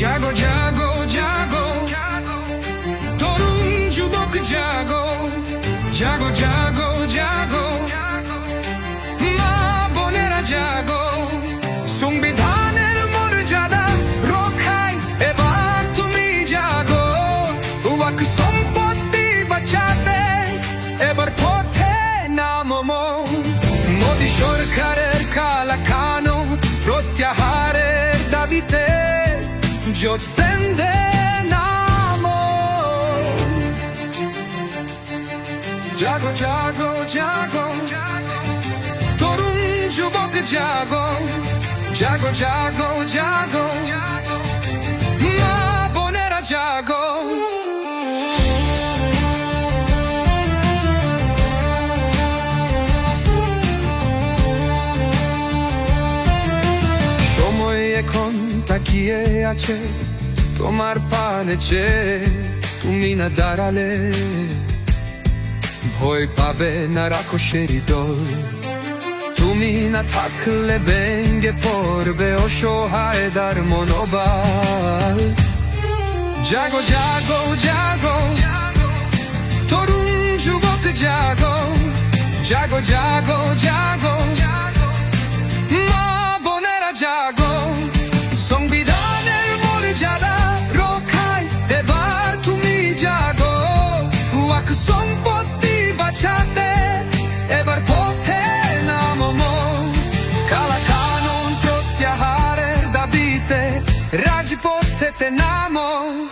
জাগো জাগো জাগো তরুণ যুবক জাগো জাগো জাগো জাগো মা বোনেরা জাগো সংবিধানের মর্যাদা রক্ষায় এবার তুমি জাগো ওয়াক জোট বেঁধে নামো জাগো জাগো জাগো তরুণ যুবক জাগো জাগো জাগো জাগো মা বোনেরা জাগো সময় তাকিয়ে আছে তোমার পানে চেয়ে তুমি না দাঁড়ালে। ভয় পাবে না রাক্ষসের দল। তুমি না থাকলে ভেঙ্গে পড়বে অসহায়দার মনোবল। জাগো জাগো জাগো, তরুণ যুবক জাগো। জাগো জাগো জাগো tenamos.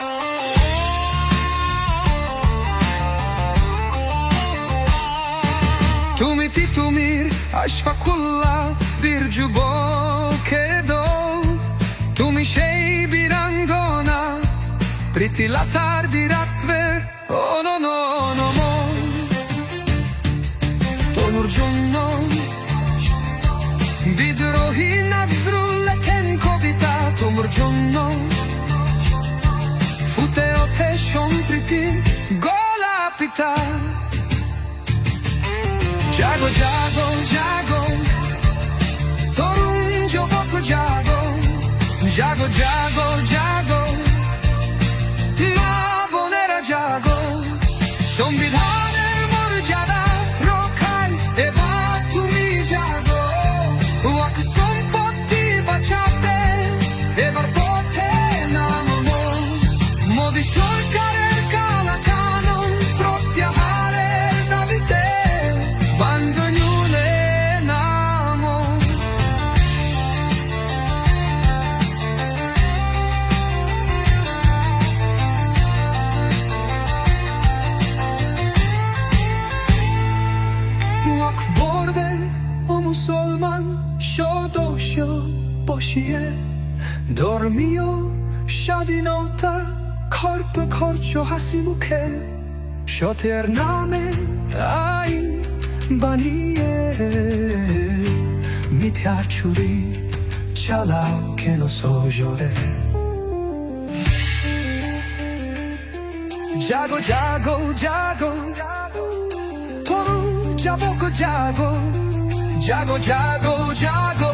Tumiti tumir ashfakulla virjugo kedo. Tumi şey bir angona pritilatar bir atver. Ono no no mo. Tonurcunno Didrohi nazrulleken kobita. Tomurcunno গোলাপিতা জাগো জাগো জাগো তরুণ যুবক জাগো জাগো জাগো জাগো মা বোনেরা জাগো সংবিধানের বোর্ডে ও মুসলমান সদস্য বসিয়ে। ধর্মীয় স্বাধীনতা, খর্প খরচ, হাসি মুখে সতের নামে আইন বানিয়ে। মিথ্যার ছুরি চালাও কেন সজরে? জাগো জাগো জাগো তরু যাব গো জাগো জাগো জাগো জাগো